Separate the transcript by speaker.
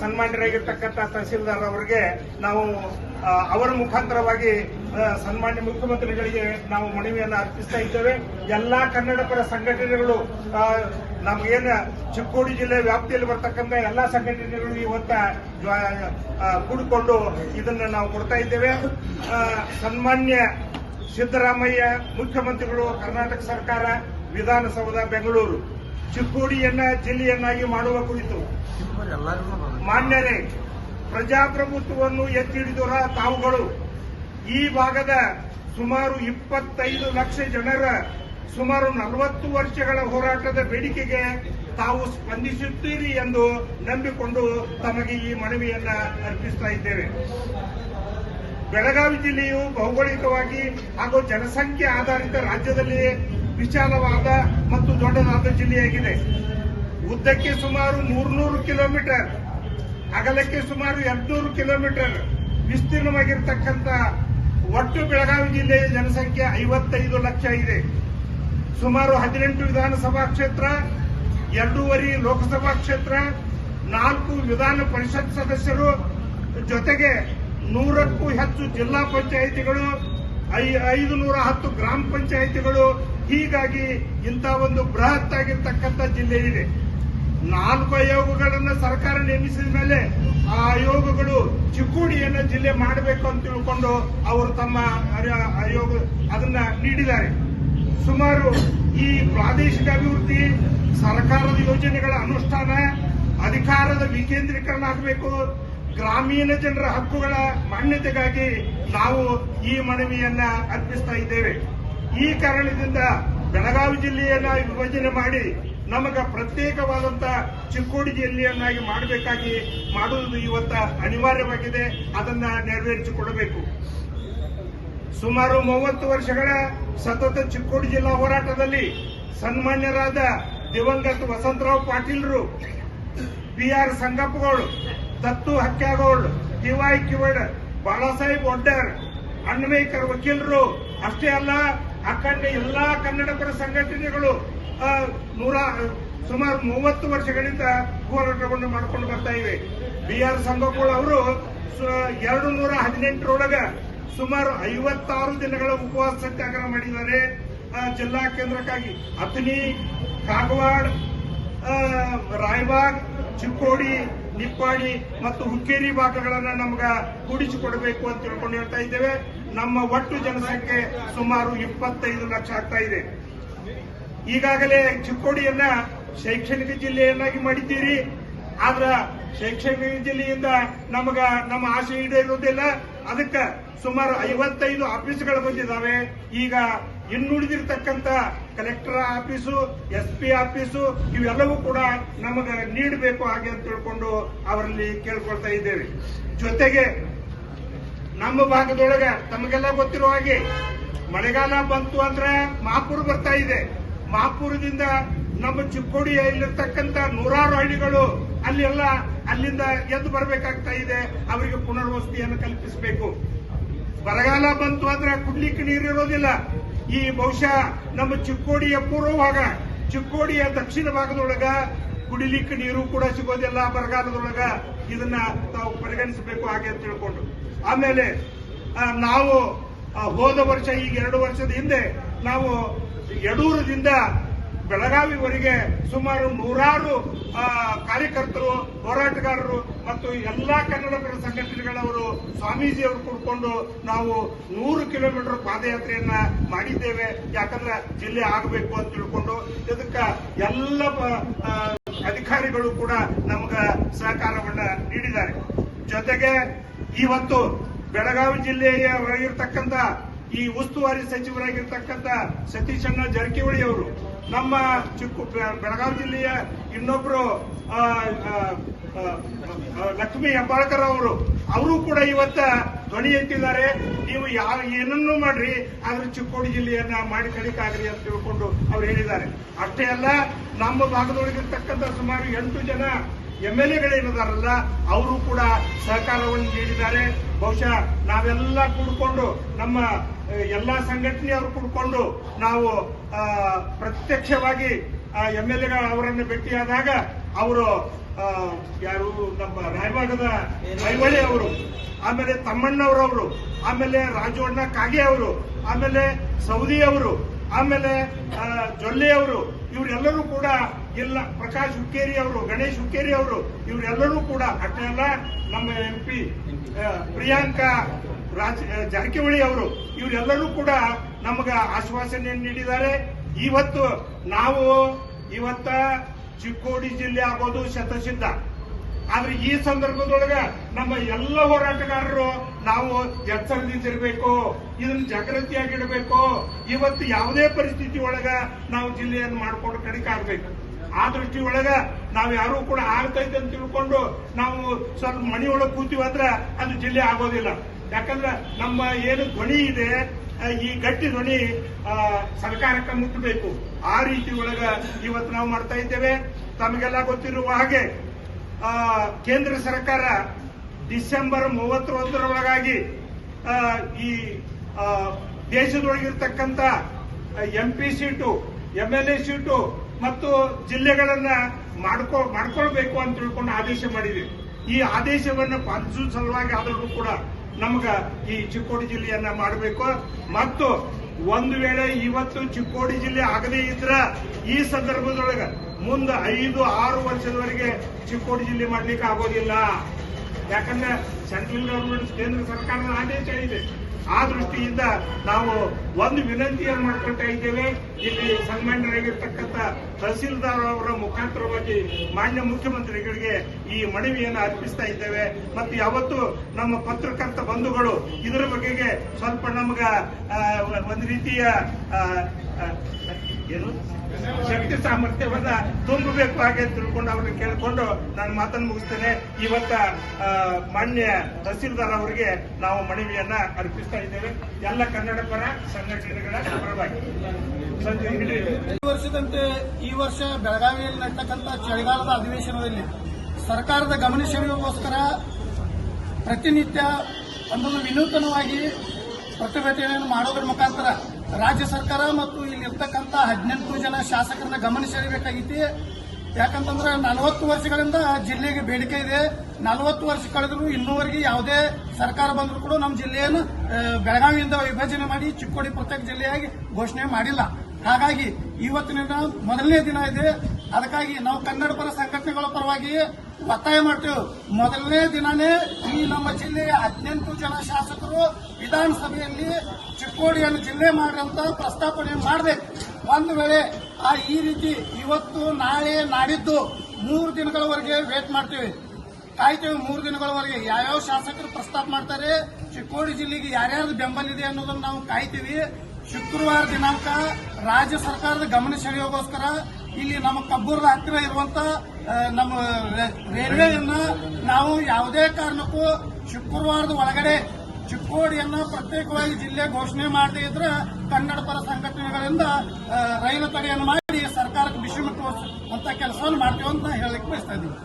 Speaker 1: ಸನ್ಮಾನ್ಯರಾಗಿರ್ತಕ್ಕಂಥ ತಹಸೀಲ್ದಾರ್ ಅವರಿಗೆ ನಾವು ಅವರ ಮುಖಾಂತರವಾಗಿ ಸನ್ಮಾನ್ಯ ಮುಖ್ಯಮಂತ್ರಿಗಳಿಗೆ ನಾವು ಮನವಿಯನ್ನು ಅರ್ಪಿಸ್ತಾ ಇದ್ದೇವೆ. ಎಲ್ಲಾ ಕನ್ನಡಪರ ಸಂಘಟನೆಗಳು ನಮಗೇನ ಚಿಕ್ಕೋಡಿ ಜಿಲ್ಲೆ ವ್ಯಾಪ್ತಿಯಲ್ಲಿ ಬರ್ತಕ್ಕಂಥ ಎಲ್ಲಾ ಸಂಘಟನೆಗಳು ಇವತ್ತ ಕೂಡಿಕೊಂಡು ಇದನ್ನು ನಾವು ಕೊಡ್ತಾ ಇದ್ದೇವೆ. ಸನ್ಮಾನ್ಯ ಸಿದ್ದರಾಮಯ್ಯ ಮುಖ್ಯಮಂತ್ರಿಗಳು, ಕರ್ನಾಟಕ ಸರ್ಕಾರ, ವಿಧಾನಸೌಧ, ಬೆಂಗಳೂರು. ಚಿಕ್ಕೋಡಿಯನ್ನ ಜಿಲ್ಲೆಯನ್ನಾಗಿ ಮಾಡುವ ಕುರಿತು ಮಾನ್ಯರೇ, ಪ್ರಜಾಪ್ರಭುತ್ವವನ್ನು ಎತ್ತಿ ತಾವುಗಳು. ಈ ಭಾಗದ ಸುಮಾರು ಇಪ್ಪತ್ತೈದು ಲಕ್ಷ ಜನರ ಸುಮಾರು ನಲವತ್ತು ವರ್ಷಗಳ ಹೋರಾಟದ ಬೇಡಿಕೆಗೆ ತಾವು ಸ್ಪಂದಿಸುತ್ತೀರಿ ಎಂದು ನಂಬಿಕೊಂಡು ತಮಗೆ ಈ ಮನವಿಯನ್ನ ಅರ್ಪಿಸ್ತಾ ಇದ್ದೇವೆ. ಬೆಳಗಾವಿ ಜಿಲ್ಲೆಯು ಭೌಗೋಳಿಕವಾಗಿ ಹಾಗೂ ಜನಸಂಖ್ಯೆ ಆಧಾರಿತ ರಾಜ್ಯದಲ್ಲಿ ವಿಶಾಲವಾದ ಮತ್ತು ದೊಡ್ಡದಾದ ಜಿಲ್ಲೆಯಾಗಿದೆ. ಉದ್ದಕ್ಕೆ ಸುಮಾರು ಮೂರ್ನೂರು ಕಿಲೋಮೀಟರ್, ಅಗಲಕ್ಕೆ ಸುಮಾರು ಎಂಟುನೂರು ಕಿಲೋಮೀಟರ್ ವಿಸ್ತೀರ್ಣವಾಗಿರ್ತಕ್ಕಂಥ ಒಟ್ಟು ಬೆಳಗಾವಿ ಜಿಲ್ಲೆಯ ಜನಸಂಖ್ಯೆ ಐವತ್ತೈದು ಲಕ್ಷ ಇದೆ. ಸುಮಾರು ಹದಿನೆಂಟು ವಿಧಾನಸಭಾ ಕ್ಷೇತ್ರ, ಎರಡೂವರೆ ಲೋಕಸಭಾ ಕ್ಷೇತ್ರ, ನಾಲ್ಕು ವಿಧಾನ ಪರಿಷತ್ ಸದಸ್ಯರು, ಜೊತೆಗೆ ನೂರಕ್ಕೂ ಹೆಚ್ಚು ಜಿಲ್ಲಾ ಪಂಚಾಯಿತಿಗಳು ಐದು ನೂರ ಹತ್ತು ಗ್ರಾಮ ಪಂಚಾಯಿತಿಗಳು. ಹೀಗಾಗಿ ಇಂಥ ಒಂದು ಬೃಹತ್ ಆಗಿರ್ತಕ್ಕಂಥ ಜಿಲ್ಲೆ ಇದೆ. ನಾಲ್ಕು ಆಯೋಗಗಳನ್ನು ಸರ್ಕಾರ ನೇಮಿಸಿದ ಮೇಲೆ ಆ ಆಯೋಗಗಳು ಚಿಕ್ಕೋಡಿಯನ್ನ ಜಿಲ್ಲೆ ಮಾಡಬೇಕು ಅಂತ ತಿಳ್ಕೊಂಡು ಅವರು ತಮ್ಮ ಆಯೋಗ ಅದನ್ನ ನೀಡಿದ್ದಾರೆ. ಸುಮಾರು ಈ ಪ್ರಾದೇಶಿಕ ಅಭಿವೃದ್ಧಿ, ಸರ್ಕಾರದ ಯೋಜನೆಗಳ ಅನುಷ್ಠಾನ, ಅಧಿಕಾರದ ವಿಕೇಂದ್ರೀಕರಣ ಆಗಬೇಕು, ಗ್ರಾಮೀಣ ಜನರ ಹಕ್ಕುಗಳ ಮಾನ್ಯತೆಗಾಗಿ ನಾವು ಈ ಮನವಿಯನ್ನ ಅರ್ಪಿಸ್ತಾ ಇದ್ದೇವೆ. ಈ ಕಾರಣದಿಂದ ಬೆಳಗಾವಿ ಜಿಲ್ಲೆಯನ್ನ ವಿಭಜನೆ ಮಾಡಿ ನಮಗ ಪ್ರತ್ಯೇಕವಾದಂತ ಚಿಕ್ಕೋಡಿ ಜಿಲ್ಲೆಯನ್ನಾಗಿ ಮಾಡಬೇಕಾಗಿ ಮಾಡುವುದು ಇವತ್ತ ಅನಿವಾರ್ಯವಾಗಿದೆ. ಅದನ್ನ ನೆರವೇರಿಸಿಕೊಡಬೇಕು. ಸುಮಾರು ಮೂವತ್ತು ವರ್ಷಗಳ ಸತತ ಚಿಕ್ಕೋಡಿ ಜಿಲ್ಲಾ ಹೋರಾಟದಲ್ಲಿ ಸನ್ಮಾನ್ಯರಾದ ದಿವಂಗತ Vasantrao ಪಾಟೀಲ್ರು B R Sangappagoud, Dattu Hakyagol TY ಕಿವಡ್, Balasaheb Oddar Anvekar ವಕೀಲರು, ಅಷ್ಟೇ ಅಲ್ಲ ಅಖಂಡ ಎಲ್ಲಾ ಕನ್ನಡ ಪರ ಸಂಘಟನೆಗಳು ನೂರ, ಸುಮಾರು ಮೂವತ್ತು ವರ್ಷಗಳಿಂದ ಹೋರಾಟವನ್ನು ಮಾಡಿಕೊಂಡು ಬರ್ತಾ ಇವೆ. ಬಿ ಆರ್ ಸಂಗಪ್ಪಗಳು ಅವರು ಎರಡು ನೂರ ಹದಿನೆಂಟರೊಳಗ ಸುಮಾರು ಐವತ್ತಾರು ದಿನಗಳ ಉಪವಾಸ ಸತ್ಯಾಗ್ರಹ ಮಾಡಿದ್ದಾರೆ. ಜಿಲ್ಲಾ ಕೇಂದ್ರಕ್ಕಾಗಿ ಅಥಣಿ, ಕಾಗವಾಡ ರಾಯಬಾಗ್, ಚಿಕ್ಕೋಡಿ ನಿಪ್ಪಾಣಿ ಮತ್ತು ಹುಕ್ಕೇರಿ ಭಾಗಗಳನ್ನ ನಮ್ಗ ಕೂಡಿಸಿಕೊಡಬೇಕು ಅಂತ ತಿಳ್ಕೊಂಡು ಹೇಳ್ತಾ ಇದ್ದೇವೆ. ನಮ್ಮ ಒಟ್ಟು ಜನಸಂಖ್ಯೆ ಸುಮಾರು ಇಪ್ಪತ್ತೈದು ಲಕ್ಷ ಆಗ್ತಾ ಇದೆ. ಈಗಾಗಲೇ ಚಿಕ್ಕೋಡಿಯನ್ನ ಶೈಕ್ಷಣಿಕ ಜಿಲ್ಲೆಯನ್ನಾಗಿ ಮಾಡಿದ್ದೀರಿ. ಆದ್ರ ಶೈಕ್ಷಣಿಕ ಜಿಲ್ಲೆಯಿಂದ ನಮಗ ನಮ್ಮ ಆಸೆ ಈಡೇರುವುದಿಲ್ಲ. ಅದಕ್ಕೆ ಸುಮಾರು ಐವತ್ತೈದು ಆಫೀಸ್ಗಳು ಬಂದಿದ್ದಾವೆ. ಈಗ ಇನ್ನುಳಿದಿರ್ತಕ್ಕಂಥ collector office S P office ಇವೆಲ್ಲವೂ ಕೂಡ ನಮಗೆ ನೀಡಬೇಕು ಹಾಗೆ ಅಂತ ತಿಳ್ಕೊಂಡು ಅವರಲ್ಲಿ ಕೇಳ್ಕೊಳ್ತಾ ಇದ್ದೇವೆ. ಜೊತೆಗೆ ನಮ್ಮ ಭಾಗದೊಳಗೆ ತಮಗೆಲ್ಲ ಗೊತ್ತಿರುವ ಹಾಗೆ ಮಳೆಗಾಲ ಬಂತು ಅಂದ್ರೆ ಮಹಾಪುರ ಬರ್ತಾ ಇದೆ. ಮಹಾಪುರದಿಂದ ನಮ್ಮ ಚಿಕ್ಕೋಡಿಯಲ್ಲಿರ್ತಕ್ಕಂಥ ನೂರಾರು ಹಳ್ಳಿಗಳು ಅಲ್ಲೆಲ್ಲ ಅಲ್ಲಿಂದ ಎದ್ದು ಬರಬೇಕಾಗ್ತಾ ಇದೆ. ಅವರಿಗೆ ಪುನರ್ವಸತಿಯನ್ನು ಕಲ್ಪಿಸಬೇಕು. ಬರಗಾಲ ಬಂತು ಅಂದ್ರೆ ಕುಡ್ಲಿಕ್ಕೆ ನೀರಿರೋದಿಲ್ಲ ಈ ಬಹುಶಃ ನಮ್ಮ ಚಿಕ್ಕೋಡಿಯ ಪೂರ್ವ ಭಾಗ, ಚಿಕ್ಕೋಡಿಯ ದಕ್ಷಿಣ ಭಾಗದೊಳಗ ಕುಡಿಲಿಕ್ಕೆ ನೀರು ಕೂಡ ಸಿಗೋದಿಲ್ಲ ಬರಗಾಲದೊಳಗ ಇದನ್ನ ತಾವು ಪರಿಗಣಿಸಬೇಕು ಹಾಗೆ ಅಂತ ತಿಳ್ಕೊಂಡು. ಆಮೇಲೆ ನಾವು ಹೋದ ವರ್ಷ, ಈಗ ಎರಡು ವರ್ಷದ ಹಿಂದೆ ನಾವು ಯಡೂರದಿಂದ ಬೆಳಗಾವಿವರೆಗೆ ಸುಮಾರು ನೂರಾರು ಕಾರ್ಯಕರ್ತರು, ಹೋರಾಟಗಾರರು ಮತ್ತು ಎಲ್ಲಾ ಕನ್ನಡಪರ ಸಂಘಟನೆಗಳವರು ಸ್ವಾಮೀಜಿಯವರು ಕೂಡಿಕೊಂಡು ನಾವು ನೂರು ಕಿಲೋಮೀಟರ್ ಪಾದಯಾತ್ರೆಯನ್ನ ಮಾಡಿದ್ದೇವೆ. ಯಾಕಂದ್ರೆ ಜಿಲ್ಲೆ ಆಗಬೇಕು ಅಂತ ತಿಳ್ಕೊಂಡು ಇದಕ್ಕೆ ಎಲ್ಲ ಅಧಿಕಾರಿಗಳು ಕೂಡ ನಮಗ ಸಹಕಾರವನ್ನ ನೀಡಿದ್ದಾರೆ. ಜೊತೆಗೆ ಇವತ್ತು ಬೆಳಗಾವಿ ಜಿಲ್ಲೆಯ ಒಳಗಿರ್ತಕ್ಕಂಥ ಈ ಉಸ್ತುವಾರಿ ಸಚಿವರಾಗಿರ್ತಕ್ಕಂಥ ಸತೀಶಣ್ಣ ಜಾರಕಿಹೊಳಿ ಅವರು ನಮ್ಮ ಚಿಕ್ಕ ಬೆಳಗಾವಿ ಜಿಲ್ಲೆಯ ಇನ್ನೊಬ್ರು ಲಕ್ಷ್ಮಿ ಹೆಬ್ಬಾಳ್ಕರ್ ಅವರು ಅವರು ಕೂಡ ಇವತ್ತ ಧ್ವನಿ ಎತ್ತಿದ್ದಾರೆ. ನೀವು ಯಾವ, ಏನನ್ನು ಮಾಡ್ರಿ, ಆದ್ರೆ ಚಿಕ್ಕೋಡಿ ಜಿಲ್ಲೆಯನ್ನ ಮಾಡಿ ಕಲಿಕಾಗ್ರಿ ಅಂತ ತಿಳ್ಕೊಂಡು ಅವ್ರು ಹೇಳಿದ್ದಾರೆ. ಅಷ್ಟೇ ಅಲ್ಲ, ನಮ್ಮ ಭಾಗದೊಳಗಿರ್ತಕ್ಕಂಥ ಸುಮಾರು ಎಂಟು ಜನ ಎಂ ಎಲ್ ಎಗಳೇನಿದಾರಲ್ಲ ಅವರು ಕೂಡ ಸಹಕಾರವನ್ನು ನೀಡಿದ್ದಾರೆ. ಬಹುಶಃ ನಾವೆಲ್ಲ ಕೂಡಿಕೊಂಡು ನಮ್ಮ ಎಲ್ಲ ಸಂಘಟನೆಯವರು ಕೂಡಿಕೊಂಡು ನಾವು ಪ್ರತ್ಯಕ್ಷವಾಗಿ ಎಂ ಎಲ್ ಎಗಳ ಅವರನ್ನು ಭೇಟಿಯಾದಾಗ ಅವರು ಯಾರು ನಮ್ಮ ರಾಯಭಾಗದ ರೈವಳಿ ಅವರು ಆಮೇಲೆ ತಮ್ಮಣ್ಣವರವರು ಆಮೇಲೆ ರಾಜವಣ್ಣ ಕಾಗೆ ಅವರು ಆಮೇಲೆ ಸೌದಿ ಅವರು ಆಮೇಲೆ ಜೊಲ್ಲೆ ಅವರು ಇವರೆಲ್ಲರೂ ಕೂಡ ಎಲ್ಲ ಪ್ರಕಾಶ್ ಹುಕ್ಕೇರಿ ಅವರು ಗಣೇಶ್ ಹುಕ್ಕೇರಿ ಅವರು ಇವರೆಲ್ಲರೂ ಕೂಡ ಅಷ್ಟೇ ಅಲ್ಲ ನಮ್ಮ ಎಂ ಪಿ ಪ್ರಿಯಾಂಕಾ ರಾಜ್ ಜಾರಕಿಹೊಳಿ ಅವರು ಇವರೆಲ್ಲರೂ ಕೂಡ ನಮಗ ಆಶ್ವಾಸನೆ ನೀಡಿದ್ದಾರೆ. ಇವತ್ತು ನಾವು ಇವತ್ತ ಚಿಕ್ಕೋಡಿ ಜಿಲ್ಲೆ ಆಗೋದು ಶತಸಿದ್ಧ. ಆದ್ರೆ ಈ ಸಂದರ್ಭದೊಳಗ ನಮ್ಮ ಎಲ್ಲ ಹೋರಾಟಗಾರರು ನಾವು ಎಚ್ಚರದಿಂದಿರಬೇಕು ಇದನ್ನ ಜಾಗೃತಿಯಾಗಿಡಬೇಕು. ಇವತ್ತು ಯಾವುದೇ ಪರಿಸ್ಥಿತಿ ಒಳಗ ನಾವು ಜಿಲ್ಲೆಯನ್ನು ಮಾಡ್ಕೊಂಡು ಕಡಿಕಾಗ್ಬೇಕು ಆ ದೃಷ್ಟಿ ಒಳಗ ನಾವು ಯಾರು ಕೂಡ ಆಗ್ತೈತೆ ಅಂತ ತಿಳ್ಕೊಂಡು ನಾವು ಸ್ವಲ್ಪ ಮನೆಯೊಳಗೆ ಕೂತೀವಿ ಅಂದ್ರೆ ಅದು ಜಿಲ್ಲೆ ಆಗೋದಿಲ್ಲ. ಯಾಕಂದ್ರೆ ನಮ್ಮ ಏನು ಧ್ವನಿ ಇದೆ ಈ ಗಟ್ಟಿ ಧ್ವನಿ ಸರ್ಕಾರಕ್ಕೆ ಮುಟ್ಟಬೇಕು ಆ ರೀತಿ ಒಳಗ ಇವತ್ತು ನಾವು ಮಾಡ್ತಾ ಇದ್ದೇವೆ. ತಮಗೆಲ್ಲ ಗೊತ್ತಿರುವ ಹಾಗೆ ಕೇಂದ್ರ ಸರ್ಕಾರ ಡಿಸೆಂಬರ್ ಮೂವತ್ತೊಂದರೊಳಗಾಗಿ ಈ ದೇಶದೊಳಗಿರ್ತಕ್ಕಂಥ M P seat M L A seat ಮತ್ತು ಜಿಲ್ಲೆಗಳನ್ನ ಮಾಡ್ಕೊ, ಮಾಡ್ಕೊಳ್ಬೇಕು ಅಂತ ತಿಳ್ಕೊಂಡು ಆದೇಶ ಮಾಡಿದೆ ಈ ಆದೇಶವನ್ನು ಪಾಲಿಸುವ ಸಲುವಾಗಿ ಆದರೂ ಕೂಡ ನಮಗ ಈ ಚಿಕ್ಕೋಡಿ ಜಿಲ್ಲೆಯನ್ನ ಮಾಡಬೇಕು. ಮತ್ತು ಒಂದು ವೇಳೆ ಇವತ್ತು ಚಿಕ್ಕೋಡಿ ಜಿಲ್ಲೆ ಆಗದೇ ಇದ್ರ ಈ ಸಂದರ್ಭದೊಳಗ ಮುಂದೆ ಐದು, ಆರು ವರ್ಷದವರೆಗೆ ಚಿಕ್ಕೋಡಿ ಜಿಲ್ಲೆ ಮಾಡ್ಲಿಕ್ಕೆ ಆಗೋದಿಲ್ಲ. ಯಾಕಂದ್ರೆ ಸೆಂಟ್ರಲ್ ಗವರ್ಮೆಂಟ್ ಕೇಂದ್ರ ಸರ್ಕಾರದ ಆದೇಶ ಇದೆ. ಆ ದೃಷ್ಟಿಯಿಂದ ನಾವು ಒಂದು ವಿನಂತಿಯನ್ನು ಮಾಡ್ಕೊಳ್ತಾ ಇದ್ದೇವೆ. ಇಲ್ಲಿ ಸನ್ಮಾನ್ಯರಾಗಿರ್ತಕ್ಕಂಥ ತಹಸೀಲ್ದಾರ್ ಅವರ ಮುಖಾಂತರವಾಗಿ ಮಾನ್ಯ ಮುಖ್ಯಮಂತ್ರಿಗಳಿಗೆ ಈ ಮನವಿಯನ್ನು ಅರ್ಪಿಸ್ತಾ ಇದ್ದೇವೆ. ಮತ್ತು ಯಾವತ್ತು ನಮ್ಮ ಪತ್ರಕರ್ತ ಬಂಧುಗಳು ಇದರ ಬಗೆಗೆ ಸ್ವಲ್ಪ ನಮ್ಗ ಒಂದು ರೀತಿಯ ಏನು? ಶಕ್ತಿ ಸಾಮರ್ಥ್ಯವನ್ನ ತುಂಬಬೇಕು ಹಾಗೆ ತಿಳ್ಕೊಂಡು ಅವ್ರನ್ನ ಕೇಳಿಕೊಂಡು ನಾನು ಮಾತನ್ನು ಮುಗಿಸ್ತೇನೆ. ಇವತ್ತ ಮಾನ್ಯ ತಹಸೀಲ್ದಾರ್ ಅವರಿಗೆ ನಾವು ಮನವಿಯನ್ನ ಅರ್ಪಿಸ್ತಾ ಇದ್ದೇವೆ. ಎಲ್ಲ ಕನ್ನಡ ಪರ ಸಂಘಟನೆಗಳ ಪರವಾಗಿ.
Speaker 2: ವರ್ಷದಂತೆ ಈ ವರ್ಷ ಬೆಳಗಾವಿಯಲ್ಲಿ ನಡ್ತಕ್ಕಂಥ ಚಳಿಗಾಲದ ಅಧಿವೇಶನದಲ್ಲಿ ಸರ್ಕಾರದ ಗಮನ ಸೆಳೆಯುವಗೋಸ್ಕರ ಪ್ರತಿನಿತ್ಯ ಒಂದೊಂದು ವಿನೂತನವಾಗಿ ಪ್ರತಿಭಟನೆಯನ್ನು ಮಾಡೋದ್ರ ಮುಖಾಂತರ ರಾಜ್ಯ ಸರ್ಕಾರ ಮತ್ತು ಇಲ್ಲಿರ್ತಕ್ಕಂಥ ಹದಿನೆಂಟು ಜನ ಶಾಸಕರನ್ನ ಗಮನ ಯಾಕಂತಂದ್ರೆ ನಲವತ್ತು ವರ್ಷಗಳಿಂದ ಜಿಲ್ಲೆಗೆ ಬೇಡಿಕೆ ಇದೆ. ನಲವತ್ತು ವರ್ಷ ಕಳೆದ್ರು ಇನ್ನೂವರೆಗೆ ಯಾವುದೇ ಸರ್ಕಾರ ಬಂದರೂ ಕೂಡ ನಮ್ಮ ಜಿಲ್ಲೆಯನ್ನು ಬೆಳಗಾವಿಯಿಂದ ವಿಭಜನೆ ಮಾಡಿ ಚಿಕ್ಕೋಡಿ ಪ್ರತ್ಯೇಕ ಜಿಲ್ಲೆಯಾಗಿ ಘೋಷಣೆ ಮಾಡಿಲ್ಲ. ಹಾಗಾಗಿ ಇವತ್ತಿನ ಮೊದಲನೇ ದಿನ ಇದೆ. ಅದಕ್ಕಾಗಿ ನಾವು ಕನ್ನಡ ಪರ ಸಂಘಟನೆಗಳ ಪರವಾಗಿ ಒತ್ತಾಯ ಮಾಡ್ತೇವೆ. ಮೊದಲನೇ ದಿನನೇ ಈ ನಮ್ಮ ಜಿಲ್ಲೆಯ ಹದಿನೆಂಟು ಜನ ಶಾಸಕರು ವಿಧಾನಸಭೆಯಲ್ಲಿ ಚಿಕ್ಕೋಡಿಯನ್ನು ಜಿಲ್ಲೆ ಮಾಡಿರಂತ ಪ್ರಸ್ತಾಪನೆ ಮಾಡಬೇಕು. ಒಂದು ವೇಳೆ ಆ ಈ ರೀತಿ ಇವತ್ತು ನಾಳೆ ನಾಡಿದ್ದು ಮೂರು ದಿನಗಳವರೆಗೆ ವೇಟ್ ಮಾಡ್ತೀವಿ. ಕಾಯ್ತೇವೆ ಮೂರು ದಿನಗಳವರೆಗೆ ಯಾವ್ಯಾವ ಶಾಸಕರು ಪ್ರಸ್ತಾಪ ಮಾಡ್ತಾರೆ, ಚಿಕ್ಕೋಡಿ ಜಿಲ್ಲೆಗೆ ಯಾರ್ಯಾರು ಬೆಂಬಲ ಇದೆ ಅನ್ನೋದನ್ನು ನಾವು ಕಾಯ್ತೀವಿ. ಶುಕ್ರವಾರ ದಿನಾಂಕ ರಾಜ್ಯ ಸರ್ಕಾರದ ಗಮನ ಸೆಳೆಯೋಗೋಸ್ಕರ ಇಲ್ಲಿ ನಮ್ಮ ಕಬ್ಬೂರದ ಹತ್ತಿರ ಇರುವಂತ ನಮ್ಮ ರೈಲ್ವೆಯನ್ನ ನಾವು ಯಾವುದೇ ಕಾರಣಕ್ಕೂ ಶುಕ್ರವಾರದ ಒಳಗಡೆ ಚಿಕ್ಕೋಡಿಯನ್ನ ಪ್ರತ್ಯೇಕವಾಗಿ ಜಿಲ್ಲೆ ಘೋಷಣೆ ಮಾಡದೇ ಇದ್ರೆ ಕನ್ನಡ ಪರ ಸಂಘಟನೆಗಳಿಂದ ರೈಲು ತಡೆಯನ್ನು ಮಾಡಿ ಸರ್ಕಾರಕ್ಕೆ ಬಿಸಿ ಮುಟ್ಟುವ ಅಂತ ಕೆಲಸವನ್ನು ಮಾಡ್ತೀವಿ ಅಂತ ಹೇಳಲಿಕ್ಕೆ ಬಯಸ್ತಾ ಇದ್ದೀವಿ